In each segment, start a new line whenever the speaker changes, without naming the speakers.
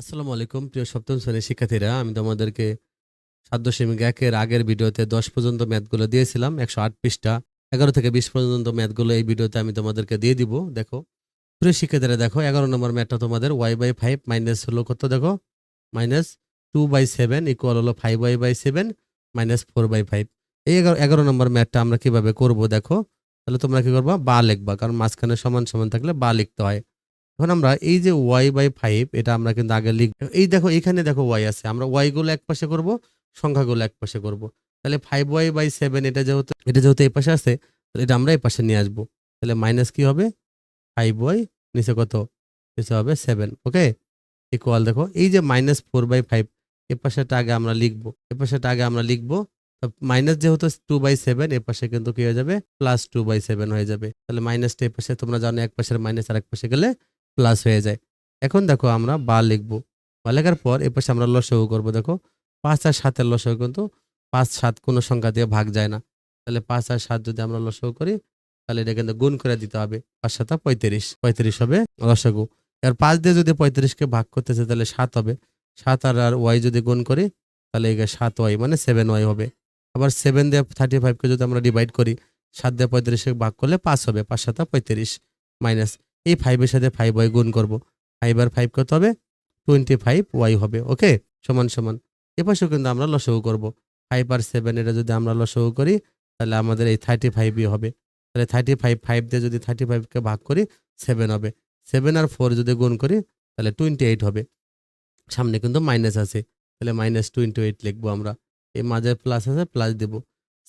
আসসালামু আলাইকুম, প্রিয় সপ্তম শ্রেণির শিক্ষার্থীরা। আমি তোমাদেরকে সাত দশমিক একের আগের ভিডিওতে দশ পর্যন্ত ম্যাথগুলো দিয়েছিলাম, একশো আট পৃষ্ঠা। এগারো থেকে বিশ পর্যন্ত ম্যাথগুলো এই ভিডিওতে আমি তোমাদেরকে দিয়ে দিব। দেখো, প্রিয় শিক্ষার্থীরা, দেখো, এগারো নম্বর ম্যাথটা তোমাদের ওয়াই বাই ফাইভ মাইনাস হলো কত? দেখো, minus two by seven equal হলো five y by seven minus four by five. এই এগারো এগারো নম্বর ম্যাথটা আমরা কীভাবে করব? দেখো, তাহলে তোমরা কি করবা? বা লিখবা, কারণ মাঝখানে সমান সমান থাকলে বা লিখতে হয়। এখন আমরা এই যে ওয়াই বাই ফাইভ এটা আমরা কিন্তু আগে লিখ এই দেখো, এখানে দেখো ওয়াই আছে। আমরা ওয়াই গুলো এক পাশে করব সংখ্যাগুলো এক পাশে করব। তাহলে ফাইভ ওয়াই বাই সেভেন এটা যেহেতু এটা যেহেতু এই পাশে আছে, তাহলে এটা আমরা এই পাশে নিয়ে আসব। তাহলে মাইনাস কি হবে? ফাইভ ওয়াই নিচে কত? নিচে হবে সেভেন ওকে ইকুয়াল দেখো, এই যে মাইনাস ফোর বাই ফাইভ এ পাশেটা আগে আমরা লিখব। এ পাশেটা আগে আমরা লিখব। মাইনাস যেহেতু টু বাই সেভেন এ পাশে কিন্তু কি হয়ে যাবে? প্লাস টু বাই সেভেন হয়ে যাবে। তাহলে মাইনাসটা এ পাশে, তোমরা জানো এক পাশের মাইনাস আর এক পাশে গেলে প্লাস হয়ে যায়। এখন দেখো আমরা বা লিখব। বা লেখার পর এ পাশে আমরা লসগু করব। দেখো পাঁচ আর সাতের লসগু কিন্তু পাঁচ সাত কোনো সংখ্যা দিয়ে ভাগ যায় না। তাহলে পাঁচ আর সাত যদি আমরা লসগু করি, তাহলে এটা কিন্তু গুণ করে দিতে হবে। পাঁচ সাতা পঁয়ত্রিশ পঁয়ত্রিশ হবে লসগু। এর পাঁচ দিয়ে যদি পঁয়ত্রিশকে ভাগ করতেছে তাহলে সাত হবে। সাত আর আর ওয়াই যদি গুণ করি, তাহলে সাত ওয়াই মানে সেভেন ওয়াই হবে। আবার সেভেন দিয়ে থার্টি ফাইভকে যদি আমরা ডিভাইড করি, সাত দিয়ে পঁয়ত্রিশকে ভাগ করলে পাঁচ হবে। পাঁচ সাতা পঁয়ত্রিশ মাইনাস এই ফাইভের সাথে ফাইভ ওয়াই গুণ করব। ফাইভ আর ফাইভ কত হবে? টোয়েন্টি ফাইভ ওয়াই হবে ওকে সমান সমান। এপাশেও কিন্তু আমরা লসগু করব। ফাইভ আর সেভেন এটা যদি আমরা লসগু করি, তাহলে আমাদের এই থার্টি ফাইভই হবে। তাহলে থার্টি ফাইভ ফাইভ দিয়ে যদি থার্টি ফাইভকে ভাগ করি সেভেন হবে। সেভেন আর ফোর যদি গুণ করি, তাহলে টোয়েন্টি এইট হবে। সামনে কিন্তু মাইনাস আছে। তাহলে মাইনাস টোয়েন্টি এইট লিখব আমরা। এই মাঝে প্লাস আছে প্লাস দেবো।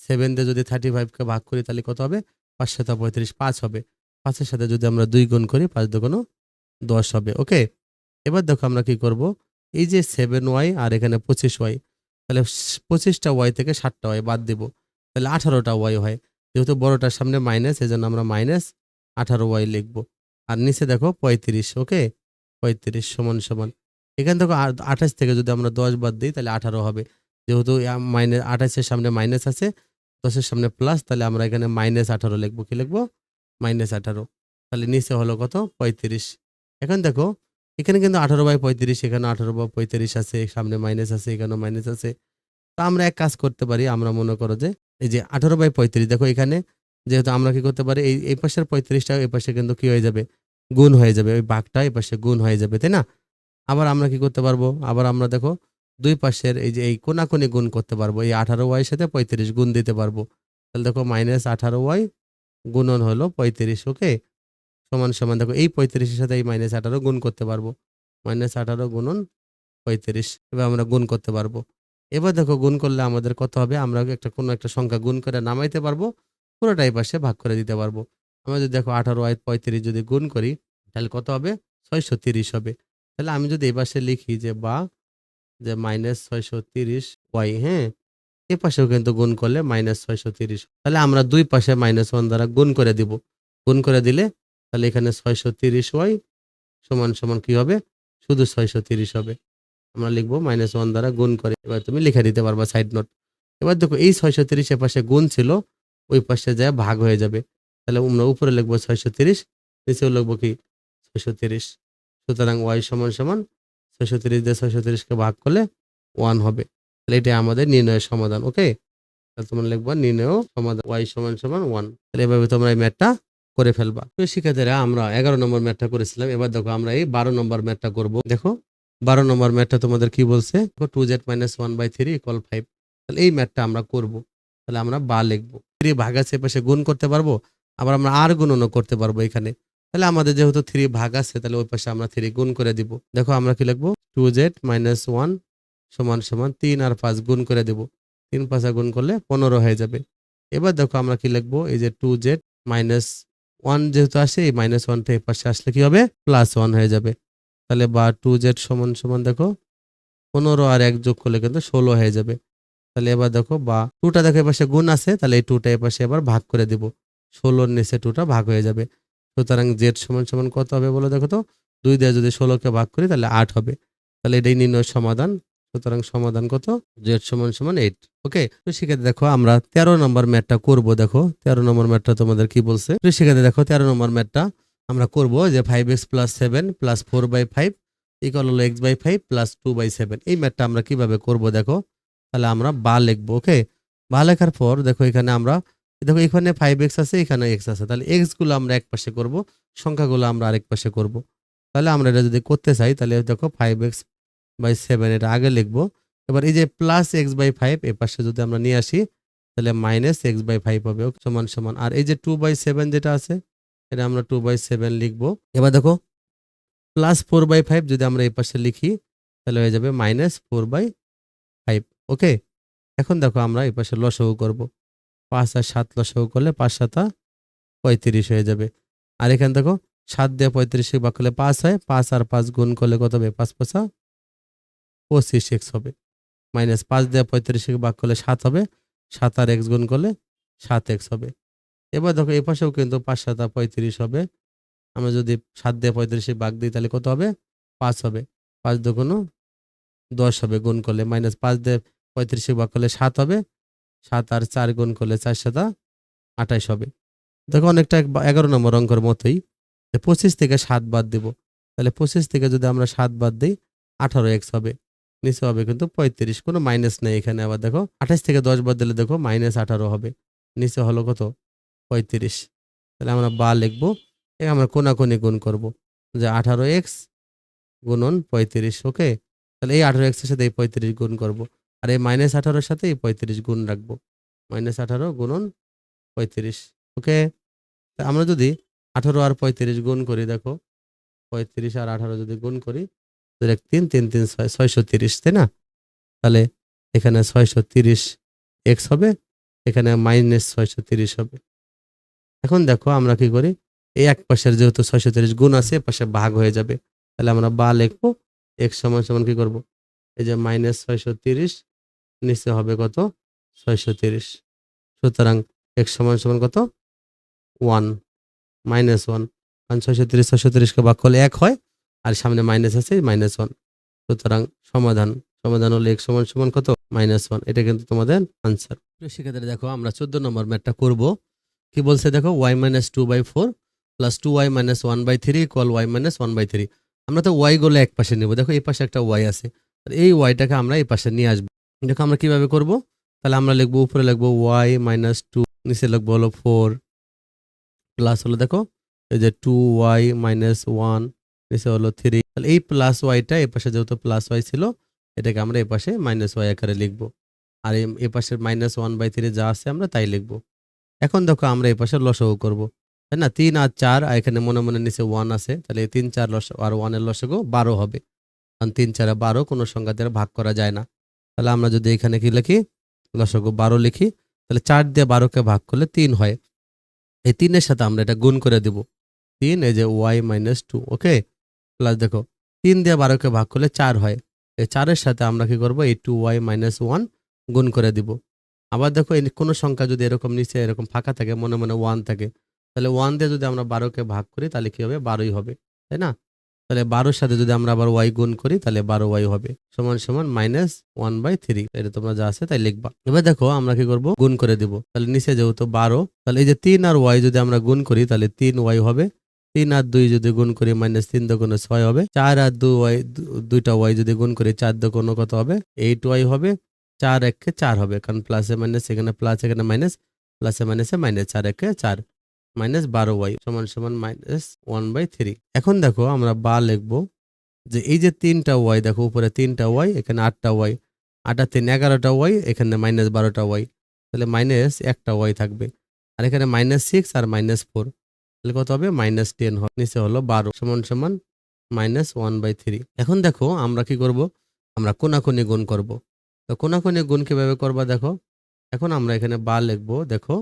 সেভেন দিয়ে যদি থার্টি ফাইভকে ভাগ করি, তাহলে কত হবে? পাঁচ শত পঁয়ত্রিশ, পাঁচ হবে। পাঁচের সাথে যদি আমরা দুই গুণ করি, পাঁচ দুগুণ দশ হবে, ওকে? এবার দেখো আমরা কি করব? এই যে সেভেন ওয়াই আর এখানে পঁচিশ ওয়াই তাহলে পঁচিশটা ওয়াই থেকে ষাটটা ওয়াই বাদ দিব, তাহলে আঠারোটা ওয়াই হয়। যেহেতু বড়টার সামনে মাইনাস এই জন্য আমরা মাইনাস আঠারো ওয়াই লিখব। আর নিচে দেখো পঁয়ত্রিশ, ওকে? পঁয়ত্রিশ সমান সমান। এখান থেকে আঠাশ থেকে যদি আমরা দশ বাদ দিই, তাহলে আঠারো হবে। যেহেতু মাইনাস আঠাশের সামনে মাইনাস আছে, দশের সামনে প্লাস তাহলে আমরা এখানে মাইনাস আঠারো লিখব। কি লিখব? মাইনাস আঠারো। তাহলে নিচে হলো কত? পঁয়ত্রিশ। এখন দেখো, এখানে কিন্তু আঠারো বাই পঁয়ত্রিশ, এখানে আঠারো বাই পঁয়ত্রিশ আছে, সামনে মাইনাস আছে, এখানেও মাইনাস আছে। তো আমরা এক কাজ করতে পারি, আমরা মনে করো যে, এই যে আঠারো বাই পঁয়ত্রিশ, দেখো এখানে যেহেতু আমরা কি করতে পারি, এই এই পাশের পঁয়ত্রিশটা, এই পাশে কিন্তু কি হয়ে যাবে? গুণ হয়ে যাবে, ওই বাঘটা এই পাশে গুণ হয়ে যাবে, তাই না? আবার আমরা কি করতে পারব? আবার আমরা দেখো, দুই পাশের এই যে, এই কোনাকুনি গুণ করতে পারব, এই আঠারো ওয়াই সাথে পঁয়ত্রিশ গুণ দিতে পারব। তাহলে দেখো মাইনাস আঠারো ওয়াই গুণন হলো পঁয়ত্রিশ, ওকে? সমান সমান, দেখো, এই পঁয়ত্রিশের সাথে এই মাইনাস আঠারো গুণ করতে পারব। মাইনাস আঠারো গুণন পঁয়ত্রিশ, এবার আমরা গুণ করতে পারব। এবার দেখো, গুণ করলে আমাদের কত হবে? আমরা একটা, কোনো একটা সংখ্যা গুণ করে নামাইতে পারব, পুরোটাই পাশে ভাগ করে দিতে পারব। আমরা যদি দেখো, আঠারো আয় পঁয়ত্রিশ যদি গুণ করি, তাহলে কত হবে? ছয়শো তিরিশ হবে। তাহলে আমি যদি পাশে লিখি যে বা, যে মাইনাস ছয়শো তিরিশ ওয়াই হ্যাঁ? এ পাশেও কিন্তু গুণ করলে মাইনাস ছয়শো তিরিশ। তাহলে আমরা দুই পাশে মাইনাস ওয়ান দ্বারা গুণ করে দিব। গুণ করে দিলে তাহলে এখানে ছয়শো তিরিশ ওয়াই সমান সমান কি হবে? শুধু ছয়শো তিরিশ হবে। আমরা লিখব মাইনাস ওয়ান দ্বারা গুণ করে। এবার তুমি লিখে দিতে পারবা সাইড নোট এবার দেখো, এই ছয়শো তিরিশ পাশে গুণ ছিল, ওই পাশে যায় ভাগ হয়ে যাবে। তাহলে আমরা উপরে লিখব ছয়শো তিরিশ, নিচেও লিখব কি? ছয়শো তিরিশ। সুতরাং ওয়াই সমান সমান ছয়শো তিরিশ দিয়ে ছয়শো তিরিশকে ভাগ করলে ওয়ান হবে। তাহলে এটা আমাদের নির্ণয়ের সমাধান, ওকে? তাহলে তোমরা লিখবা নির্ণয় সমাধান ওয়াই সমান সমান ওয়ান তাহলে এভাবে তোমরা এই ম্যাথটা করে ফেলবা। তো শিক্ষার্থীরা, আমরা এগারো নম্বর ম্যাথটা করেছিলাম। এবার দেখো, আমরা এই বারো নম্বর ম্যাথটা করব। দেখো, বারো নম্বর ম্যাথটা তোমাদের কি বলছে? Two z minus one by three equal five তাহলে এই ম্যাথটা আমরা করব। তাহলে আমরা বা লিখব। থ্রি ভাগ আছে পাশে গুণ করতে পারব। আবার আমরা আর গুণনও করতে পারব এখানে। তাহলে আমাদের যেহেতু থ্রি ভাগ আছে, তাহলে ওই পাশে আমরা থ্রি গুণ করে দিব। দেখো, আমরা কি লিখব? টু জেড মাইনাস ওয়ান সমান সমান তিন আর পাঁচ গুণ করে দেব। তিন পাঁচা গুণ করলে পনেরো হয়ে যাবে। এবার দেখো আমরা কি লিখব? এই যে টু জেড মাইনাস ওয়ান যেহেতু আসে, এই মাইনাস ওয়ানটা এই পাশে আসলে কি হবে? প্লাস ওয়ান হয়ে যাবে। তাহলে বা টু জেড সমান সমান দেখো, পনেরো আর এক যোগ করলে কিন্তু ষোলো হয়ে যাবে। তাহলে এবার দেখো বা টুটা দেখো এপাশে গুণ আছে, তাহলে এই টুটা এপাশে এবার ভাগ করে দিব। ষোলোর নিচে টুটা ভাগ হয়ে যাবে। সুতরাং জেড সমান সমান কত হবে বলো দেখো তো? দুই দিয়ে যদি ষোলোকে ভাগ করি তাহলে আট হবে। তাহলে এটাই নির্ণয় সমাধান। সুতরাং সমাধান কত? জেড সমান সমান এইট। ওকে, তো সেক্ষেত্রে দেখো আমরা তেরো নম্বর ম্যাটটা করব, দেখো। তেরো নম্বর ম্যাটটা তোমাদের কি বলছে? তো সেক্ষেত্রে দেখো তেরো নম্বর ম্যাটটা আমরা করব যে five x plus seven plus four by five equal হলো x by five plus two by seven এই ম্যাটটা আমরা কীভাবে করব, দেখো? তাহলে আমরা বা লিখব, ওকে? বা লেখার পর দেখো এখানে আমরা, দেখো এখানে ফাইভ এক্স আছে, এখানে এক্স আছে। তাহলে এক্সগুলো আমরা এক পাশে করব, সংখ্যাগুলো আমরা আরেক পাশে করব। তাহলে আমরা এটা যদি করতে চাই, তাহলে দেখো ফাইভ এক্স বাই সেভেন এটা আগে লিখব। এবার এই যে প্লাস এক্স বাই ফাইভ এ পাশে যদি আমরা নিয়ে আসি, তাহলে মাইনাস এক্স বাই ফাইভ হবে সমান সমান। আর এই যে টু বাই সেভেন যেটা আছে, এটা আমরা টু বাই সেভেন লিখব। এবার দেখো প্লাস ফোর বাই ফাইভ যদি আমরা এই পাশে লিখি, তাহলে হয়ে যাবে minus four by five okay? এখন দেখো আমরা এই পাশে লসগু করব। পাঁচ আর সাত লসগু করলে পাঁচ সাতা পঁয়ত্রিশ হয়ে যাবে। আর এখানে দেখো, সাত দিয়ে পঁয়ত্রিশে বাক করলে পাঁচ হয়, পাঁচ আর পাঁচ গুণ করলে কত হবে? পাঁচ পাঁচা পঁচিশ এক্স হবে। মাইনাস পাঁচ দিয়ে পঁয়ত্রিশে বাক করলে সাত হবে। সাত আর এক্স গুণ করলে সাত এক্স হবে। এবার দেখো, এই পাশেও কিন্তু পাঁচ, সাতা পঁয়ত্রিশ হবে। আমরা যদি সাত দিয়ে পঁয়ত্রিশে বাঘ দিই, তাহলে কত হবে? পাঁচ হবে। পাঁচ দুগুণ দশ হবে গুণ করলে। মাইনাস পাঁচ দিয়ে পঁয়ত্রিশে বাঘ করলে সাত হবে। সাত আর চার গুণ করলে চার, সাতা আঠাইশ হবে। দেখো, অনেকটা এগারো নম্বর অঙ্কের মতোই। পঁচিশ থেকে সাত বাদ দিব। তাহলে পঁচিশ থেকে যদি আমরা সাত বাদ দিই, আঠারো এক্স হবে। নিচে হবে কিন্তু পঁয়ত্রিশ, কোনো মাইনাস নেই এখানে। আবার দেখো, আঠাশ থেকে দশ বাদ দিলে দেখো মাইনাস আঠারো হবে। নিচে হলো কত? পঁয়ত্রিশ। তাহলে আমরা বা লিখব, এ আমরা কোনাকুনি গুণ করব। যে আঠারো এক্স গুণন পঁয়ত্রিশ ওকে তাহলে এই আঠারো এক্সের সাথে এই পঁয়ত্রিশ গুণ করব। আর এই মাইনাস আঠারোর সাথে এই পঁয়ত্রিশ গুণ রাখব। মাইনাস আঠারো গুণন পঁয়ত্রিশ ওকে তা আমরা যদি আঠারো আর পঁয়ত্রিশ গুণ করি, দেখো, পঁয়ত্রিশ আর আঠারো যদি গুণ করি তাহলে তিন তিন তিন, ছয়, ছয়শো তিরিশ, তাই না? তাহলে এখানে ছয়শো তিরিশ এক্স হবে, এখানে মাইনাস ছয়শো তিরিশ হবে। এখন দেখো আমরা কি করি? এই এক পাশের যেহেতু ছয়শো তিরিশ গুণ আছে পাশে ভাগ হয়ে যাবে। তাহলে আমরা বা লিখব এক্স সমান সমান কি করব? এই যে মাইনাস ছয়শো তিরিশ, নিচে হবে কত? ছয়শো তিরিশ। সুতরাং এক্স সমান সমান কত? ওয়ান মাইনাস ওয়ান কারণ ছয়শো তিরিশ, ছয়শো তিরিশকে ভাগ করলে এক হয় আর সামনে মাইনাস আছে মাইনাস ওয়ান সুতরাং সমাধান সমাধান হলো এক্স সমান সমান কত? মাইনাস ওয়ান এটা কিন্তু তোমাদের আনসার সেক্ষেত্রে দেখো, আমরা চোদ্দ নম্বর ম্যাটটা করব। কি বলছে দেখো? Y minus two by four plus two y minus one by three equal y minus one by three আমরা তো ওয়াই গুলো এক পাশে নেব। দেখো, এই পাশে একটা ওয়াই আছে। আর এই ওয়াইটাকে আমরা এই পাশে নিয়ে আসব। দেখো, আমরা কীভাবে করব? তাহলে আমরা লিখব, উপরে লিখব ওয়াই মাইনাস টু নিচে লিখব হলো ফোর প্লাস হলো দেখো, এই যে টু ওয়াই মাইনাস ওয়ান নিচে হলো থ্রি তাহলে এই প্লাস ওয়াইটা এই পাশে যেহেতু প্লাস ওয়াই ছিল, এটাকে আমরা এই পাশে মাইনাস ওয়াই আকারে লিখব। আর এই পাশের মাইনাস ওয়ান বাই থ্রি যা আছে আমরা তাই লিখব। এখন দেখো আমরা এই পাশে লসগু করব। তাই না? তিন আর চার, আর এখানে মনে মনে নিচে ওয়ান আছে, তাহলে তিন, চার লস, আর ওয়ানের লসগু বারো হবে। কারণ তিন, চারে বারো কোনো সংখ্যা দ্বারা ভাগ করা যায় না। তাহলে আমরা যদি এখানে কি লিখি? লসগো বারো লিখি, তাহলে চার দিয়ে বারোকে ভাগ করলে তিন হয়। এই তিনের সাথে আমরা এটা গুণ করে দেব। তিন, এই যে y minus two okay plus দেখো, তিন দিয়ে বারোকে ভাগ করলে চার হয়। এই চারের সাথে আমরা কি করব? এই টু ওয়াই মাইনাস ওয়ান গুণ করে দিব। আবার দেখো, এই কোনো সংখ্যা যদি এরকম নিচে এরকম ফাঁকা থাকে, মনে মনে ওয়ান থাকে, তাহলে ওয়ান দিয়ে যদি আমরা বারোকে ভাগ করি, তাহলে কি হবে? বারোই হবে, তাই না? তাহলে বারোর সাথে যদি আমরা আবার ওয়াই গুণ করি, তাহলে বারো ওয়াই হবে। সমান সমান মাইনাস ওয়ান বাই থ্রি এটা তোমরা যা আছে তাই লিখবা। এবার দেখো, আমরা কি করব? গুণ করে দিব। তাহলে নিচে যেহেতু বারো, তাহলে এই যে তিন আর ওয়াই যদি আমরা গুণ করি, তাহলে তিন ওয়াই হবে। তিন আর দুই যদি গুণ করি মাইনাস তিন দোকানে ছয় হবে। চার আর দু ওয়াই, দুইটা ওয়াই যদি গুণ করি চার দোকানো কত হবে? এইট ওয়াই হবে। চার একে চার হবে, কারণ প্লাসে মাইনাস এখানে প্লাস এখানে মাইনাস প্লাসে মাইনাসে মাইনাস চার একে চার মাইনাস বারো ওয়াই, সমান সমান মাইনাস ওয়ান বাই থ্রি এখন দেখো আমরা বা লিখব যে এই যে তিনটা ওয়াই, দেখো উপরে তিনটা ওয়াই, এখানে আটটা ওয়াই আটা তিন এগারোটা ওয়াই, এখানে মাইনাস বারোটা ওয়াই, তাহলে মাইনাস একটা ওয়াই থাকবে। আর এখানে মাইনাস সিক্স আর মাইনাস ফোর তাহলে কত হবে? মাইনাস টেন হবে। নিচে হলো বারো। সমান সমান মাইনাস ওয়ান বাই থ্রি। এখন দেখো, আমরা কি করব? আমরা কোনাকুনি গুণ করব। তো কোনাকুনি গুণ কীভাবে করবা দেখো? এখন আমরা এখানে বা লিখব, দেখো।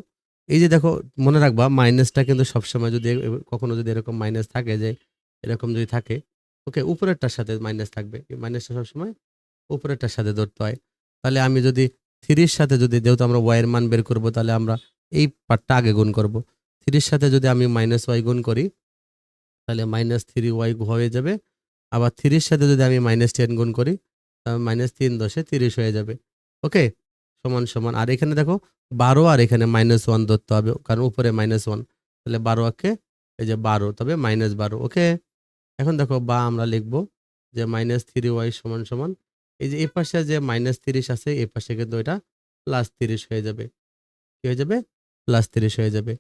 এই যে দেখো, মনে রাখবা, মাইনাসটা কিন্তু সবসময় যদি কখনো যদি এরকম মাইনাস থাকে যে, এরকম যদি থাকে, ওকে, উপরেরটার সাথে মাইনাস থাকবে। এই মাইনাসটা সবসময় উপরেরটার সাথে ধরতে হয়। তাহলে আমি যদি থ্রির সাথে যদি যেহেতু আমরা ওয়াইয়ের মান বের করব, তাহলে আমরা এই পার্টটা আগে গুণ করব। থ্রির সাথে যদি আমি মাইনাস ওয়াই গুণ করি, তাহলে মাইনাস থ্রি ওয়াই হয়ে যাবে। আবার থ্রির সাথে যদি আমি মাইনাস টেন গুণ করি, তাহলে মাইনাস তিন দশে তিরিশ হয়ে যাবে। ওকে সমান সমান। আর এখানে দেখো, বারো আর এখানে মাইনাস ওয়ান ধরতে হবে, কারণ উপরে মাইনাস ওয়ান তাহলে বারো আঁকে এই যে বারো, তবে মাইনাস বারো ওকে এখন দেখো, বা আমরা লিখব যে মাইনাস থ্রি ওয়াই সমান সমান। এই যে এ পাশে যে মাইনাস তিরিশ আছে এ পাশে কিন্তু এটা প্লাস তিরিশ হয়ে যাবে। কি হয়ে যাবে? প্লাস তিরিশ হয়ে যাবে।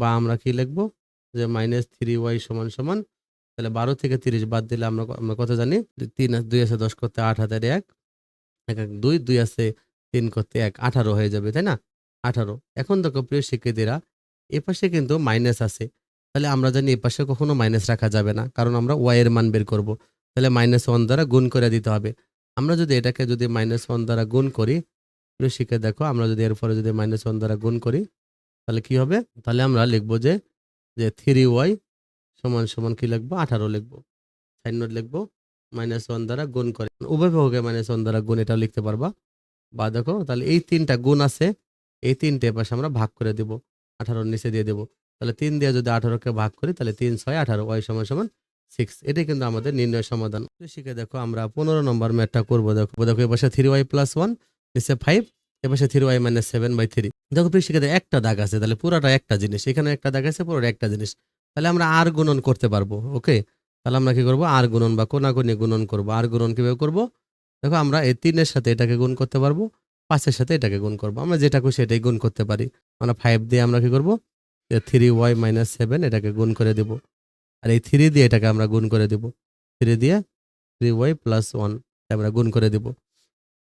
বা আমরা কি লিখব? যে মাইনাস থ্রি ওয়াই সমান সমান, তাহলে বারো থেকে তিরিশ বাদ দিলে আমরা আমরা কত জানি? তিন দুই আছে দশ করতে আট হাজার এক এক এক দুই দুই আছে তিন করতে এক, আঠারো হয়ে যাবে, তাই না? আঠারো। এখন দেখো প্রিয় শিক্ষার্থীরা, এ পাশে কিন্তু মাইনাস আছে। তাহলে আমরা জানি এ পাশে কখনো মাইনাস রাখা যাবে না, কারণ আমরা ওয়াইয়ের মান বের করব। তাহলে মাইনাস ওয়ান দ্বারা গুণ করে দিতে হবে। আমরা যদি এটাকে যদি মাইনাস ওয়ান দ্বারা গুণ করি, প্রিয় শিক্ষা দেখো, আমরা যদি এরপরে যদি মাইনাস ওয়ান দ্বারা গুণ করি তাহলে কি হবে? তাহলে আমরা লিখব যে যে থ্রি ওয়াই সমান সমান কি লিখব? আঠারো লিখব। সাইন নোট লিখব। মাইনাস ওয়ান দ্বারা গুণ করে। উভয় পক্ষে মাইনাস ওয়ান দ্বারা গুণ এটাও লিখতে পারবা। বা দেখো, তাহলে এই তিনটা গুণ আছে, এই তিনটে পাশে আমরা ভাগ করে দেব। আঠারোর নিচে দিয়ে দেবো। তাহলে তিন দিয়ে যদি আঠারোকে ভাগ করি, তাহলে তিন ছয় আঠারো ওয়াই সমান সমান সিক্স এটাই কিন্তু আমাদের নির্ণয় সমাধান। শিখে দেখো, আমরা পনেরো নম্বর ম্যাথটা করব দেখো। দেখো, এ পাশে থ্রি ওয়াই প্লাস ওয়ান নিচে ফাইভ এ পাশে three y minus seven by three দেখো শিখে একটা দাগ আছে, তাহলে পুরোটা একটা জিনিস। এখানে একটা দাগ আছে, পুরোটা একটা জিনিস। তাহলে আমরা আর গুণন করতে পারব ওকে তাহলে আমরা কি করব? আর গুণন বা কোনাকুনি গুণন করব। আর গুণন কীভাবে করব? দেখো আমরা এই তিনের সাথে এটাকে গুণ করতে পারব, পাঁচের সাথে এটাকে গুণ করব। আমরা যেটা খুশি এটাই গুণ করতে পারি। আমরা ফাইভ দিয়ে আমরা কি করব? থ্রি ওয়াই মাইনাস সেভেন এটাকে গুণ করে দেব। আর এই থ্রি দিয়ে এটাকে আমরা গুণ করে দেব। থ্রি দিয়ে থ্রি ওয়াই প্লাস ওয়ান আমরা গুণ করে দেব।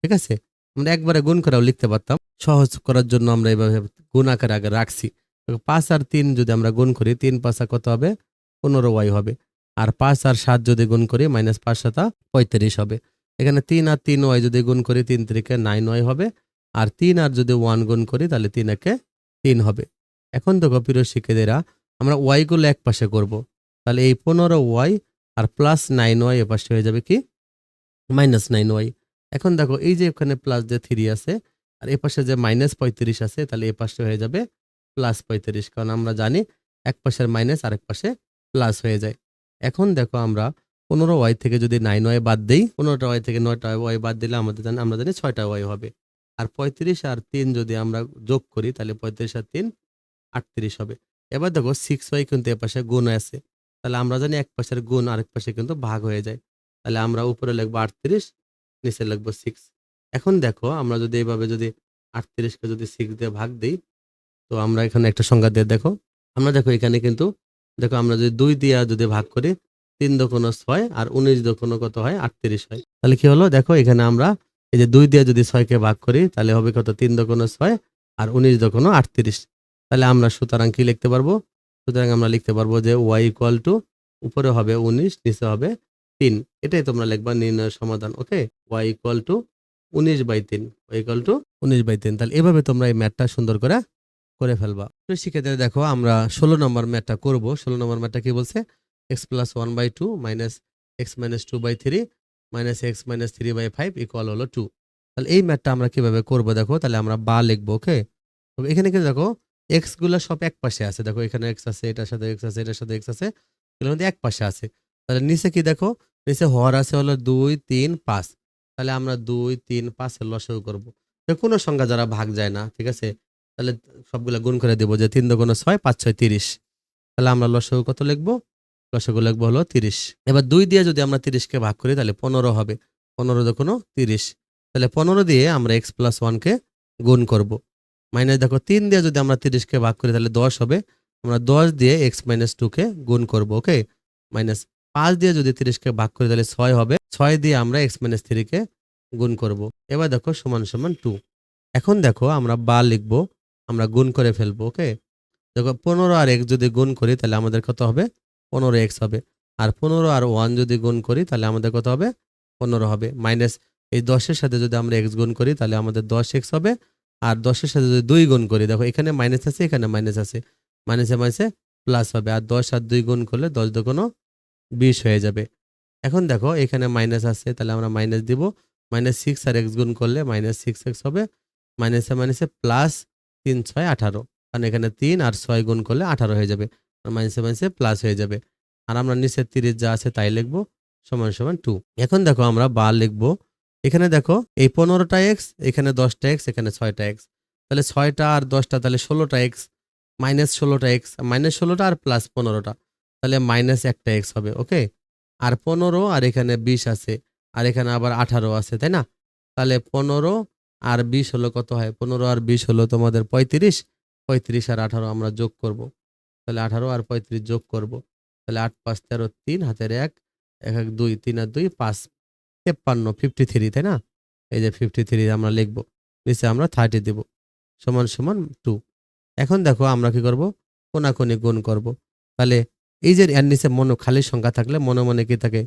ঠিক আছে? আমরা একবারে গুণ করেও লিখতে পারতাম। সহজ করার জন্য আমরা এইভাবে গুণ আকারে আগে রাখছি। পাঁচ আর তিন যদি আমরা গুণ করি, তিন পাঁচা কত হবে? পনেরো ওয়াই হবে। আর পাঁচ আর সাত যদি গুণ করি, মাইনাস পাঁচ সাতা পঁয়ত্রিশ হবে। এখানে তিন আর তিন ওয়াই যদি গুণ করি, তিন তিরিকে নাইন ওয়াই হবে। আর তিন আর যদি ওয়ান গুণ করি, তাহলে তিন একে তিন হবে। এখন দেখো প্রিয় শিক্ষার্থীরা, আমরা ওয়াইগুলো এক পাশে করব। তাহলে এই পনেরো ওয়াই আর প্লাস নাইন ওয়াই এপাশে হয়ে যাবে কি? Minus nine y. এখন দেখো, এই যে এখানে প্লাস যে থ্রি আছে, আর এপাশে যে মাইনাস পঁয়ত্রিশ আছে, তাহলে এ পাশে হয়ে যাবে প্লাস পঁয়ত্রিশ। কারণ আমরা জানি এক পাশের মাইনাস আরেক পাশে প্লাস হয়ে যায়। এখন দেখো আমরা পনেরো ওয়াই থেকে যদি নাইন ওয়াই বাদ দিই, পনেরোটা ওয়াই থেকে নয়টা ওয়াই বাদ দিলে আমাদের জানি, আমরা জানি ছয়টা ওয়াই হবে। আর পঁয়ত্রিশ আর তিন যদি আমরা যোগ করি, তাহলে পঁয়ত্রিশ আর তিন আটত্রিশ হবে। এবার দেখো সিক্স ওয়াই কিন্তু এপাশে গুণ আছে। তাহলে আমরা জানি এক পাশের গুণ আরেক পাশে কিন্তু ভাগ হয়ে যায়। তাহলে আমরা উপরে লিখব আটত্রিশ নিচে লিখব সিক্স এখন দেখো, আমরা যদি এইভাবে যদি আটত্রিশকে যদি সিক্স দিয়ে ভাগ দিই, তো আমরা এখানে একটা সংখ্যা দিয়ে দেখো, আমরা দেখো এখানে কিন্তু, দেখো আমরা যদি দুই দিয়ে যদি ভাগ করি, তিন দোকানো ছয় আর উনিশ দোকানো কত হয়? আটত্রিশ হয়। তাহলে কি হলো? দেখো এখানে আমরা এই যে দুই দিয়ে যদি ছয়কে ভাগ করি, তাহলে হবে কত? তিন দোকানো ছয় আর উনিশ দোকানো আটত্রিশ। তাহলে আমরা সুতরাং কি লিখতে পারব? সুতরাং আমরা লিখতে পারব যে ওয়াই ইকুয়াল টু উপরে হবে উনিশ, নিচে হবে তিন। এটাই তোমরা লিখবা নির্ণয়ের সমাধান ওকে ওয়াই ইকুয়াল টু উনিশ বাই তিন। ওয়াই ইকুয়াল টু উনিশ বাই তিন। তাহলে এভাবে তোমরা এই ম্যাথটা সুন্দর করে করে ফেলবা। শিক্ষার্থীরা দেখো আমরা ষোলো নম্বর ম্যাথটা করব। ষোলো নম্বর ম্যাথটা কি বলছে? X plus one by two minus x minus two by three minus x minus three by five equal হলো টু তাহলে এই ম্যাথটা আমরা কীভাবে করব দেখো? তাহলে আমরা বা লিখব ওকে তবে এখানে কিন্তু দেখো এক্সগুলো সব এক পাশে আছে। দেখো এখানে এক্স আছে, এটার সাথে এক্স আছে, এটার সাথে এক্স আছে। এগুলোর মধ্যে এক পাশে আছে। তাহলে নিচে কি দেখো নিচে হর আছে হলো দুই, তিন, পাঁচ। তাহলে আমরা দুই, তিন পাঁচের লসও করব। তো কোনো সংখ্যা যারা ভাগ যায় না, ঠিক আছে? তাহলে সবগুলো গুণ করে দেবো যে তিন দুগুণ ছয়, পাঁচ, ছয়, তিরিশ। তাহলে আমরা লসও কত লিখব? লসগু লিখব হলো তিরিশ। এবার দুই দিয়ে যদি আমরা তিরিশকে ভাগ করি, তাহলে পনেরো হবে। পনেরো দেখুন তিরিশ। তাহলে পনেরো দিয়ে আমরা এক্স প্লাস ওয়ানকে গুণ করব। মাইনাস দেখো, তিন দিয়ে যদি আমরা তিরিশকে ভাগ করি, তাহলে দশ হবে। আমরা দশ দিয়ে এক্স মাইনাস টুকে গুণ করব, ওকে? মাইনাস পাঁচ দিয়ে যদি তিরিশকে ভাগ করি, তাহলে ছয় হবে। ছয় দিয়ে আমরা এক্স মাইনাস থ্রিকে গুণ করব। এবার দেখো সমান সমান টু এখন দেখো আমরা বা লিখব, আমরা গুণ করে ফেলব, ওকে? দেখো পনেরো আর এক্স যদি গুণ করি, তাহলে আমাদের কত হবে? পনেরো এক্স হবে। আর পনেরো আর ওয়ান যদি গুণ করি, তাহলে আমাদের কত হবে? পনেরো হবে। মাইনাস এই দশের সাথে যদি আমরা এক্স গুণ করি, তাহলে আমাদের দশ এক্স হবে। আর দশের সাথে যদি দুই গুণ করি, দেখো এখানে মাইনাস আছে, এখানে মাইনাস আছে। মাইনাসে মাইনাসে প্লাস হবে। আর দশ আর দুই গুণ করলে দশ দোকানো বিশ হয়ে যাবে। এখন দেখো, এখানে মাইনাস আছে, তাহলে আমরা মাইনাস দিব। মাইনাস সিক্স আর এক্স গুণ করলে মাইনাস সিক্স এক্স হবে। মাইনাসে মাইনাসে প্লাস তিন ছয় আঠারো। কারণ এখানে তিন আর ছয় গুণ করলে আঠারো হয়ে যাবে। মাইনাসে মাইনাসে প্লাস হয়ে যাবে। আর আমরা নিচে তিরিশ যা আছে তাই লিখব, সমান সমান টু এখন দেখো আমরা বার লিখব। এখানে দেখো, এই পনেরোটা এক্স এখানে দশটা এক্স এখানে ছয়টা এক্স তাহলে ছয়টা আর দশটা, তাহলে ষোলোটা এক্স মাইনাস ষোলোটা এক্স মাইনাস ষোলোটা আর প্লাস পনেরোটা। তাহলে মাইনাস একটা এক্স হবে ওকে আর পনেরো, আর এখানে বিশ আছে, আর এখানে আবার আঠারো আছে, তাই না? তাহলে পনেরো আর বিশ হলো কত হয়? পনেরো আর বিশ হলো তোমাদের পঁয়ত্রিশ পঁয়ত্রিশ আর আঠারো আমরা যোগ করব। তাহলে আঠারো আর পঁয়ত্রিশ যোগ করব। তাহলে আট পাঁচ তেরো তিন, হাতের এক এক এক দুই, তিন আর দুই, পাঁচ, তেপ্পান্ন ফিফটি থ্রি তাই না? এই যে ফিফটি থ্রি আমরা লিখব, নিচে আমরা থার্টি দেব, সমান সমান টু এখন দেখো আমরা কি করব? কোনাকুনি গুণ করব। তাহলে এই যে এর নিচে মনে, খালি সংখ্যা থাকলে মনে মনে কি থাকে?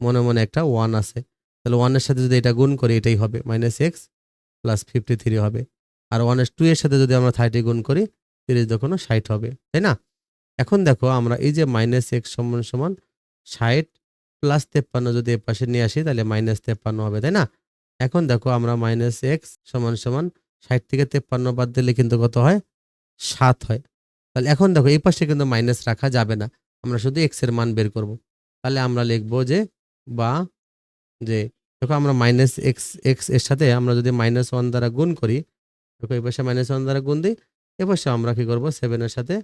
মনে মনে একটা ওয়ান আছে। তাহলে ওয়ানের সাথে যদি এটা গুণ করি, এটাই হবে। Minus x plus fifty three হবে। আর ওয়ানের টু এর সাথে যদি আমরা থার্টি গুণ করি, তিরিশ যখন ষাট হবে। তাই না? এখন দেখো আমরা এই যে মাইনাস এক্স সমান সমান ষাট প্লাস তেপ্পান্ন যদি এ পাশে নিয়ে আসি, তাহলে মাইনাস তেপ্পান্ন হবে। তাই না? এখন দেখো আমরা মাইনাস এক্স সমান সমান ষাট থেকে তেপ্পান্ন বাদ দিলে কিন্তু কত হয়? সাত হয়। তাহলে এখন দেখো এই পাশে কিন্তু মাইনাস রাখা যাবে না। আমরা শুধু এক্সের মান বের করব। তাহলে আমরা লিখব যে বা যে দেখো আমরা মাইনাস এক্স এক্সের সাথে আমরা যদি মাইনাস ওয়ান দ্বারা গুণ করি, দেখো এই পাশে মাইনাস ওয়ান দ্বারা গুণ দিই, এ পাশে আমরা কি করব? সেভেনের সাথে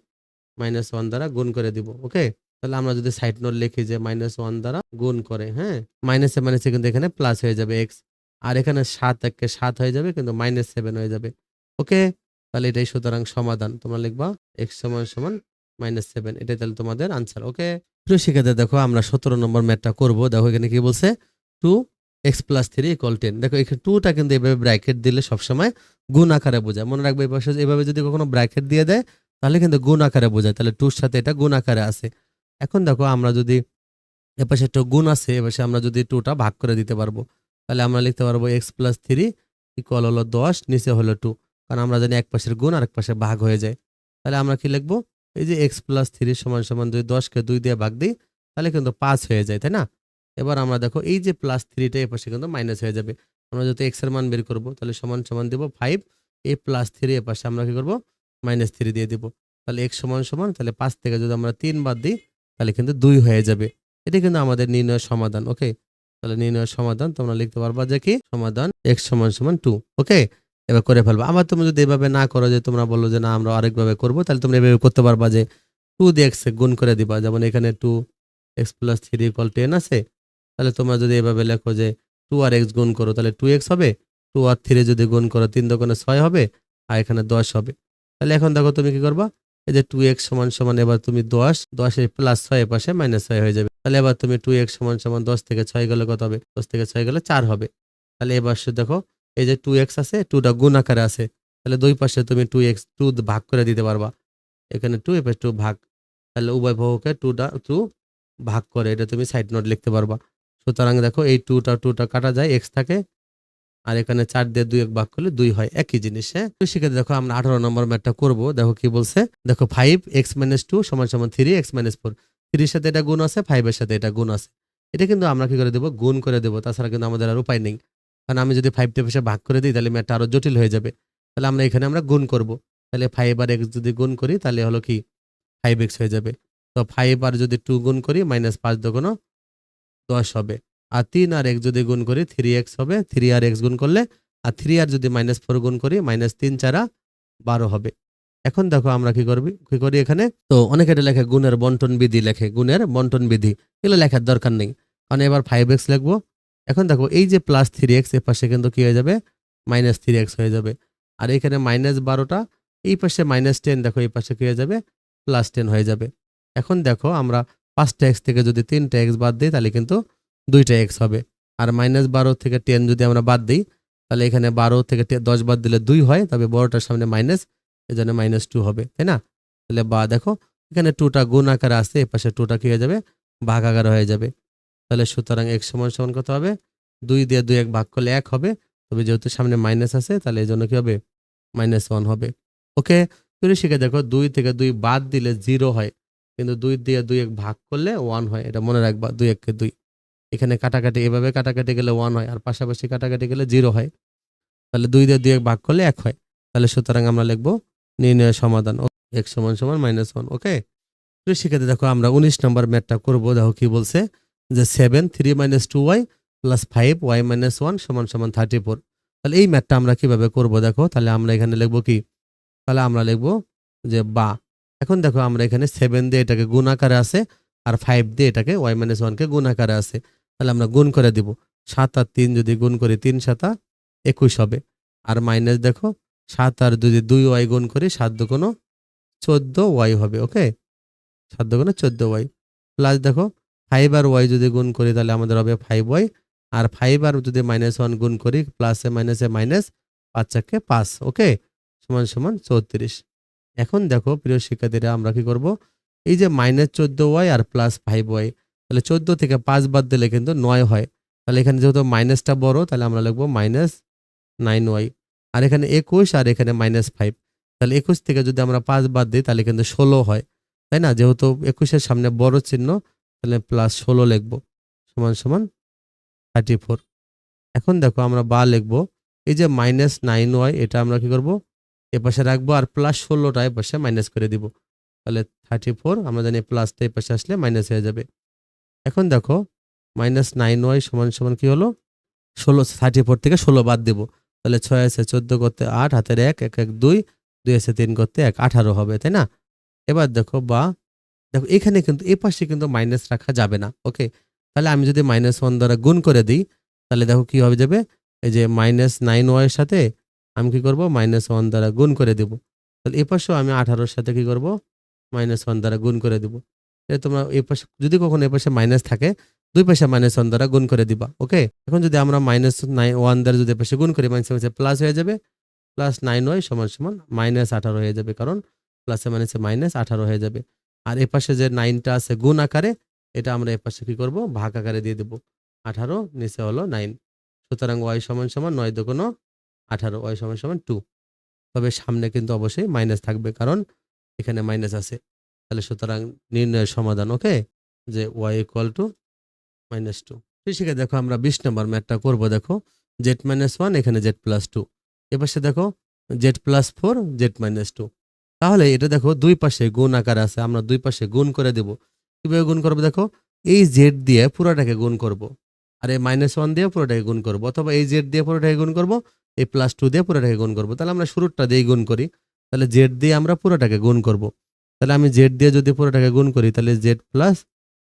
মাইনাস ওয়ান দ্বারা গুণ করে দিব ওকে তাহলে আমরা যদি সাইড নোট লিখি যে মাইনাস ওয়ান দ্বারা গুণ করে হ্যাঁ? মাইনাসে মাইনাসে কিন্তু এখানে প্লাস হয়ে যাবে এক্স আর এখানে সাত একে সাত হয়ে যাবে, কিন্তু মাইনাস সেভেন হয়ে যাবে ওকে তাহলে এটাই সুতরাং সমাধান, তোমরা লিখবা এক্স সমান সমান মাইনাস সেভেন, এটাই তাহলে তোমাদের আনসার, ওকে? প্রিয় শিক্ষার্থী, দেখো আমরা সতেরো নম্বর ম্যাথটা করব। দেখো এখানে কি বলছে? Two x plus three equal ten দেখো এখানে টুটা কিন্তু এভাবে ব্র্যাকেট দিলে সবসময় গুণ আকারে বোঝায়। মনে রাখবে এই পাশে এভাবে যদি কখনো ব্র্যাকেট দিয়ে দেয়, তাহলে কিন্তু গুণ আকারে বোঝায়। তাহলে টুর সাথে এটা গুণ আকারে আছে। এখন দেখো আমরা যদি এপাশে একটা গুণ আছে এপাশে আমরা যদি টুটা ভাগ করে দিতে পারব, তাহলে আমরা লিখতে পারব এক্স প্লাস থ্রি ইকুয়াল হলো দশ, নিচে হলো টু কারণ আমরা জানি এক পাশের গুণ আর এক পাশে ভাগ হয়ে যায়। তাহলে আমরা কি লিখব? এই যে এক্স প্লাস থ্রি সমান সমান যদি দশকে দুই দিয়ে ভাগ দিই, তাহলে কিন্তু পাঁচ হয়ে যায়, তাই না? এবার আমরা দেখো এই যে প্লাস থ্রিটা এ পাশে কিন্তু মাইনাস হয়ে যাবে। আমরা যদি এক্সের মান বের করব, তাহলে সমান সমান দিব ফাইভ এই প্লাস থ্রি এ পাশে আমরা কী করব? মাইনাস থ্রি দিয়ে দিব। তাহলে এক্স সমান সমান, তাহলে পাঁচ থেকে যদি আমরা তিন বাদ দিই, তাহলে কিন্তু দুই হয়ে যাবে। এটা কিন্তু আমাদের নির্ণয় সমাধান ওকে তাহলে নির্ণয় সমাধান তোমরা লিখতে পারবা যে কি? সমাধান এক্স সমান সমান টু ওকে এবার করে ফেলবা। আবার তুমি যদি এভাবে না করো যে তোমরা বলল যে, না, আমরা আরেকভাবে করব, তাহলে তোমরা এভাবে করতে পারবা যে টু দিয়ে এক্স গুণ করে দিবা। যেমন এখানে two x plus three equal ten আছে। তাহলে তোমরা যদি এভাবে লেখো যে টু আর এক্স গুণ করো, তাহলে টু এক্স হবে। টু আর থ্রি যদি গুণ করো, তিন দোকানে ছয় হবে আর এখানে দশ হবে। তাহলে এখন দেখো তুমি কি করবা? এই যে টু এক্স সমান সমান এবার তুমি দশ দশের প্লাস ছয় পাশে মাইনাস ছয় হয়ে যাবে। তাহলে এবার তুমি টু এক্স সমান সমান দশ থেকে ছয় গেলে কত হবে? দশ থেকে ছয় গেলে চার হবে। তাহলে এবার দেখো এই যে টু এক্স আছে টুটা গুণ আকারে আছে, তাহলে দুই পাশে তুমি টু এক্স টু ভাগ করে দিতে পারবা। এখানে টু এপাশে টু ভাগ, তাহলে উভয় ভৌকে টুটা টু ভাগ করে এটা তুমি সাইড নোট লিখতে পারবা। সুতরাং দেখো এই টুটা টুটা কাটা যায় এক্স থাকে, আর এখানে চার দিয়ে দুই এক ভাগ করলে দুই হয়, একই জিনিস হ্যাঁ? সেক্ষেত্রে দেখো আমরা আঠারো নম্বর ম্যাথটা করব, দেখো কি বলছে? দেখো ফাইভ এক্স মাইনাস টু সমান সমান থ্রি এক্স মাইনাস ফোর থ্রির সাথে এটা গুণ আছে ফাইভের সাথে এটা গুণ আছে। এটা কিন্তু আমরা কি করে দেবো? গুণ করে দেবো, তাছাড়া কিন্তু আমাদের আর উপায় নেই। কারণ আমি যদি ফাইভ টেপেসে ভাগ করে দিই, তাহলে ম্যাথটা আরও জটিল হয়ে যাবে। তাহলে আমরা এখানে আমরা গুণ করব। তাহলে ফাইভ আর এক্স যদি গুণ করি, তাহলে হলো কি? ফাইভ এক্স হয়ে যাবে। তো ফাইভ আর যদি টু গুণ করি মাইনাস পাঁচ দোকানো দশ হবে। আর তিন আর এক্স যদি গুণ করি থ্রি এক্স হবে। থ্রি আর এক্স গুণ করলে, আর থ্রি আর যদি মাইনাস ফোর গুণ করি মাইনাস তিন চারা বারো হবে। এখন দেখো আমরা কি করবি? কি করি এখানে? তো অনেকে এটা লেখে গুণের বন্টন বিধি লেখে, গুণের বন্টন বিধি। এগুলো লেখার দরকার নেই। কারণ এবার ফাইভ এক্স লিখব। এখন দেখো, এই যে প্লাস থ্রি এক্সের পাশে কিন্তু কি হয়ে যাবে? মাইনাস থ্রি এক্স হয়ে যাবে। আর এখানে মাইনাস বারোটা এই পাশে মাইনাস টেন দেখো, এই পাশে কি হয়ে যাবে? প্লাস টেন হয়ে যাবে। এখন দেখো, আমরা পাঁচটা এক্স থেকে যদি তিনটা এক্স বাদ দিই, তাহলে কিন্তু দুইটা এক্স হবে। আর মাইনাস বারো থেকে টেন যদি আমরা বাদ দিই, তাহলে এখানে বারো থেকে দশ বাদ দিলে দুই হয়, তবে বড়টার সামনে মাইনাস এই জন্য মাইনাস টু হবে, তাই না? তাহলে বা, দেখো, এখানে টুটা গুণ আকারে আসছে এ পাশে টুটা কি হয়ে যাবে? ভাগ আকারে হয়ে যাবে। তাহলে সুতরাং এক সমান সমান কত হবে? দুই দিয়ে দুই এক ভাগ করলে এক হবে। তবে যেহেতু সামনে মাইনাস আছে, তাহলে এই জন্য কি হবে? মাইনাস ওয়ান হবে। ওকে তুমি শিখে দেখো, দুই থেকে দুই বাদ দিলে জিরো হয়। কিন্তু দুই দিয়ে দুই এক ভাগ করলে ওয়ান হয়। এটা মনে রাখবা, দুই এককে দুই। এখানে কাটাকাটি, এভাবে কাটাকাটি গেলে ওয়ান হয়। আর পাশাপাশি কাটাকাটি গেলে জিরো হয়। তাহলে দুই দিয়ে দুই এক ভাগ করলে এক হয়। তাহলে সুতরাং আমরা লিখব নির্ণয়ের সমাধান। এক সমান সমান মাইনাস ওয়ান ওকে শিক্ষার্থী দেখো আমরা উনিশ নম্বর ম্যাথটা করব। দেখো কি বলছে। যে seven three minus two y plus five y minus one সমান সমান থার্টি ফোর তাহলে এই ম্যাথটা আমরা কীভাবে করব দেখো? তাহলে আমরা এখানে লিখব কি? তাহলে আমরা লিখব যে বা। এখন দেখো আমরা এখানে সেভেন দিয়ে এটাকে গুণ আকারে আছে আর ফাইভ দিয়ে এটাকে ওয়াই মাইনাস ওয়ানকে গুণ আকারে আছে। তাহলে আমরা গুণ করে দিব। সাত আর তিন যদি গুণ করি তিন সাতা একুশ হবে। আর মাইনাস দেখো, সাত আর যদি দুই ওয়াই গুণ করি সাত কোনো চোদ্দ ওয়াই হবে ওকে সাত কোনো চোদ্দ ওয়াই প্লাস দেখো ফাইভ আর ওয়াই যদি গুণ করি তাহলে আমাদের হবে ফাইভ ওয়াই আর ফাইভ আর যদি মাইনাস ওয়ান গুণ করি প্লাসে মাইনাসে মাইনাস পাঁচ চারকে পাঁচ ওকে সমান সমান চৌত্রিশ। এখন দেখো প্রিয় শিক্ষার্থীরা, আমরা কি করব? এই যে মাইনাস চোদ্দ ওয়াই আর প্লাস ফাইভ ওয়াই তাহলে চোদ্দ থেকে পাঁচ বাদ দিলে কিন্তু নয় হয়। তাহলে এখানে যেহেতু মাইনাসটা বড়, তাহলে আমরা লিখব মাইনাস নাইন ওয়াই আর এখানে একুশ আর এখানে মাইনাস ফাইভ তাহলে একুশ থেকে যদি আমরা পাঁচ বাদ দিই, তাহলে কিন্তু ষোলো হয়। তাই না? যেহেতু একুশের সামনে বড় চিহ্ন তাহলে প্লাস ষোলো লিখব, সমান সমান থার্টি ফোর এখন দেখো আমরা বা লিখব, এই যে মাইনাস নাইন ওয়াই এটা আমরা কি করব? এ পাশে রাখব আর প্লাস ষোলোটা এ পাশে মাইনাস করে দিব। তাহলে থার্টি ফোর আমরা জানি প্লাসটা এই পাশে আসলে মাইনাস হয়ে যাবে। এখন দেখো মাইনাস নাইন ওয়াই সমান সমান কি হলো? ষোলো থার্টি ফোর থেকে ষোলো বাদ দেব। তাহলে ছয় আছে চোদ্দ করতে আট, হাতের এক এক এক, দুই দুই আছে তিন করতে এক, আঠারো হবে, তাই না? এবার দেখো বা দেখো, এখানে কিন্তু, এ পাশে কিন্তু মাইনাস রাখা যাবে না ওকে তাহলে আমি যদি মাইনাস ওয়ান দ্বারা গুণ করে দিই, তাহলে দেখো কি হবে যাবে? এই যে মাইনাস নাইন ওয়াইয়ের সাথে আমি কি করব? মাইনাস ওয়ান দ্বারা গুণ করে দেব। তাহলে এ পাশেও আমি আঠারোর সাথে কি করব? মাইনাস ওয়ান দ্বারা গুণ করে দেব। তোমরা এই পাশে, যদি কখনো এ পাশে মাইনাস থাকে, দুই পাশে মাইনাস ওয়ান দ্বারা গুণ করে দিবা ওকে এখন যদি আমরা মাইনাস নাইন ওয়ান দ্বারা যদি এ পাশে গুণ করি মাইনাস মাইনাসে প্লাস হয়ে যাবে প্লাস নাইন ওয়াই সমান সমান মাইনাস আঠারো হয়ে যাবে, কারণ প্লাসে মাইনাসে মাইনাস আঠারো হয়ে যাবে। আর এ পাশে যে নাইনটা আছে গুণ আকারে, এটা আমরা এ পাশে কি করব? ভাগ আকারে দিয়ে দেবো। আঠারো, নিচে হলো নাইন। সুতরাং ওয়াই সমান সমান নয় দুগুণ আঠারো, ওয়াই সমান সমান টু। তবে সামনে কিন্তু অবশ্যই মাইনাস থাকবে, কারণ এখানে মাইনাস আছে। তাহলে সুতরাং নির্ণয়ের সমাধান, ওকে? যে y equal to minus two. শিখে দেখো আমরা বিশ নম্বর ম্যাটটা করব, দেখো। জেড মাইনাস ওয়ান, এখানে জেড প্লাস টু। এপাশে দেখো, z plus four, z minus two. তাহলে এটা দেখো দুই পাশে গুণ আকার আছে, আমরা দুই পাশে গুণ করে দেব। কীভাবে গুণ করব দেখো? এই জেড দিয়ে পুরোটাকে গুণ করব। আর এই মাইনাস ওয়ান দিয়ে পুরোটাকে গুণ করব, অথবা এই জেড দিয়ে পুরোটাকে গুণ করব, এই প্লাস টু দিয়ে পুরোটাকে গুণ করব। তাহলে আমরা শুরুটা দিয়ে গুণ করি। তাহলে জেড দিয়ে আমরা পুরোটাকে গুণ করব। তাহলে আমি জেড দিয়ে যদি পুরোটাকে গুণ করি, তাহলে জেড প্লাস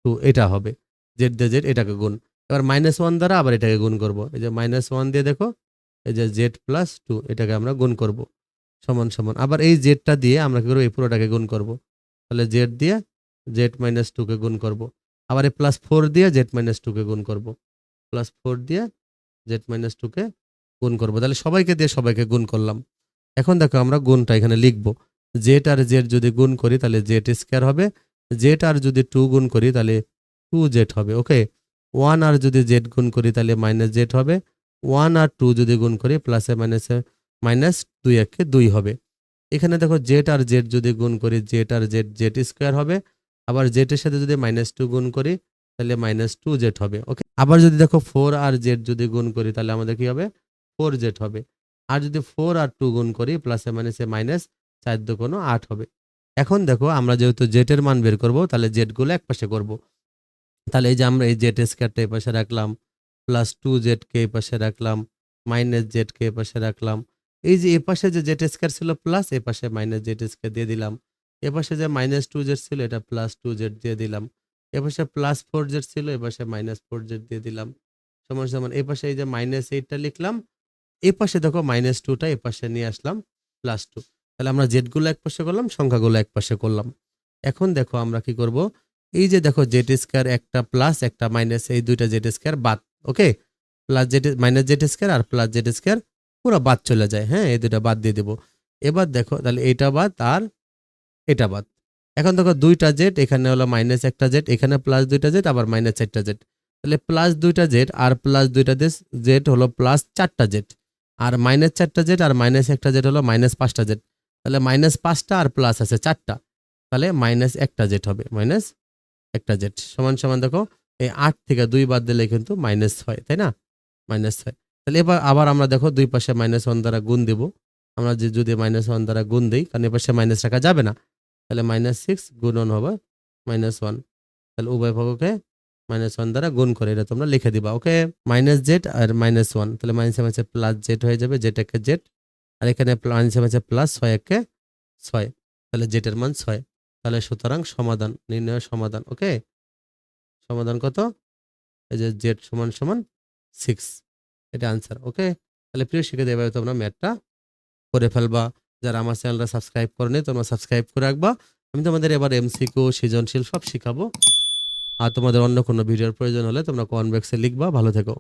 টু এটা হবে। জেড দিয়ে জেড এটাকে গুণ। এবার মাইনাস ওয়ান দ্বারা আবার এটাকে গুণ করব। এই যে মাইনাস ওয়ান দিয়ে দেখো, এই যে জেড প্লাস টু এটাকে আমরা গুণ করব। সমান সমান। আবার এই জেডটা দিয়ে আমরা কি করব? এই পুরোটাকে গুণ করব। তাহলে জেড দিয়ে জেড মাইনাস টুকে গুণ করব। আবার এই প্লাস ফোর দিয়ে জেড মাইনাস টুকে গুণ করব। প্লাস ফোর দিয়ে জেড মাইনাস টুকে গুণ করব। তাহলে সবাইকে দিয়ে সবাইকে গুণ করলাম। এখন দেখো আমরা গুণটা এখানে লিখব। জেড আর জেড যদি গুণ করি, তাহলে জেড স্কোয়ার হবে। জেড আর যদি টু গুণ করি, তাহলে টু জেড হবে ওকে ওয়ান আর যদি জেড গুণ করি, তাহলে মাইনাস জেড হবে। ওয়ান আর টু যদি গুণ করি প্লাসে মাইনাসে মাইনাস দুই এককে দুই হবে। এখানে দেখো জেড আর জেড যদি গুণ করি জেড আর জেড জেড স্কোয়ার হবে। আবার জেডের সাথে যদি মাইনাস টু গুণ করি, তাহলে মাইনাস টু জেড হবে। ওকে আবার যদি দেখো ফোর আর জেড যদি গুণ করি, তাহলে আমাদের কি হবে? ফোর জেড হবে। আর যদি ফোর আর টু গুণ করি প্লাসে মাইনাসে মাইনাস চার দু কোনো আট হবে। এখন দেখো আমরা যেহেতু জেটের মান বের করব, তাহলে জেডগুলো এক পাশে করব। তাহলে এই যে আমরা এই জেড স্কোয়ারটা এই পাশে রাখলাম প্লাস টু জেডকে এই পাশে রাখলাম মাইনাস জেডকে এই পাশে রাখলাম এই যে এ পাশে যে জেড স্কোয়ার ছিল প্লাস এ পাশে মাইনাস জেড স্কোয়ার দিয়ে দিলাম। এ পাশে যে মাইনাস টু জেড ছিল, এটা প্লাস টু জেড দিয়ে দিলাম। এ পাশে প্লাস ফোর জেড ছিল এ পাশে মাইনাস ফোর জেড দিয়ে দিলাম। সমান সমান এ পাশে এই যে মাইনাস এইটটা লিখলাম। এ পাশে দেখো মাইনাস টুটা এ পাশে নিয়ে আসলাম প্লাস টু তাহলে আমরা জেডগুলো এক পাশে করলাম, সংখ্যাগুলো এক পাশে করলাম। এখন দেখো আমরা কি করব? এই যে দেখো জেড স্কোয়ার একটা প্লাস একটা মাইনাস এই দুইটা জেড স্কোয়ার বাদ okay plus z minus z square আর প্লাস জেড স্কোয়ার পুরো বাদ চলে যায়। হ্যাঁ এই দুটা বাদ দিয়ে দেবো। এবার দেখো, তাহলে এটা বাদ আর এটা বাদ। এখন দেখো দুইটা জেড, এখানে হলো মাইনাস একটা জেড, এখানে প্লাস দুইটা জেট আবার মাইনাস চারটা জেট তাহলে প্লাস দুইটা জেড আর প্লাস দুইটা জেড হলো প্লাস চারটা জেড। আর মাইনাস চারটা জেড আর মাইনাস একটা জেট হলো মাইনাস পাঁচটা জেড। তাহলে মাইনাস পাঁচটা আর প্লাস আছে চারটা। তাহলে মাইনাস একটা জেড হবে মাইনাস একটা জেড। সমান সমান দেখো, এই আট থেকে দুই বাদ দিলে কিন্তু মাইনাস হয়, তাই না? মাইনাস ছয় তাহলে এবার আবার আমরা দেখো দুই পাশে মাইনাস ওয়ান দ্বারা গুণ দেব। আমরা যে যদি মাইনাস ওয়ান দ্বারা গুণ দিই, কারণ এ পাশে মাইনাস রাখা যাবে না। তাহলে মাইনাস সিক্স গুণন হবে মাইনাস ওয়ান তাহলে উভয় ভাগকে মাইনাস ওয়ান দ্বারা গুণ করে এটা তোমরা লিখে দিবা, ওকে? মাইনাস জেড আর মাইনাস ওয়ান তাহলে মাইনাসে মাইনাসে প্লাস জেড হয়ে যাবে জেড একে জেড আর এখানে মাইনাসে মাইনাসে প্লাস ছয় একে ছয়। তাহলে জেটের মান ছয়। তাহলে সুতরাং সমাধান, নির্ণয়ের সমাধান, ওকে? সমাধান কত? এই যে জেড সমান সমান সিক্স এটা আনসার ওকে তাহলে প্রিয় শিক্ষার্থী, এভাবে তোমরা ম্যাথটা করে ফেলবা। যারা আমার চ্যানেলটা সাবস্ক্রাইব করে নেই তোমরা সাবস্ক্রাইব করে রাখবা। আমি তোমাদের এবার এমসিকিউ সৃজনশীল সব শিখাবো। আর তোমাদের অন্য কোনো ভিডিওর প্রয়োজন হলে তোমরা কমেন্ট বক্সে লিখবা। ভালো থেকো।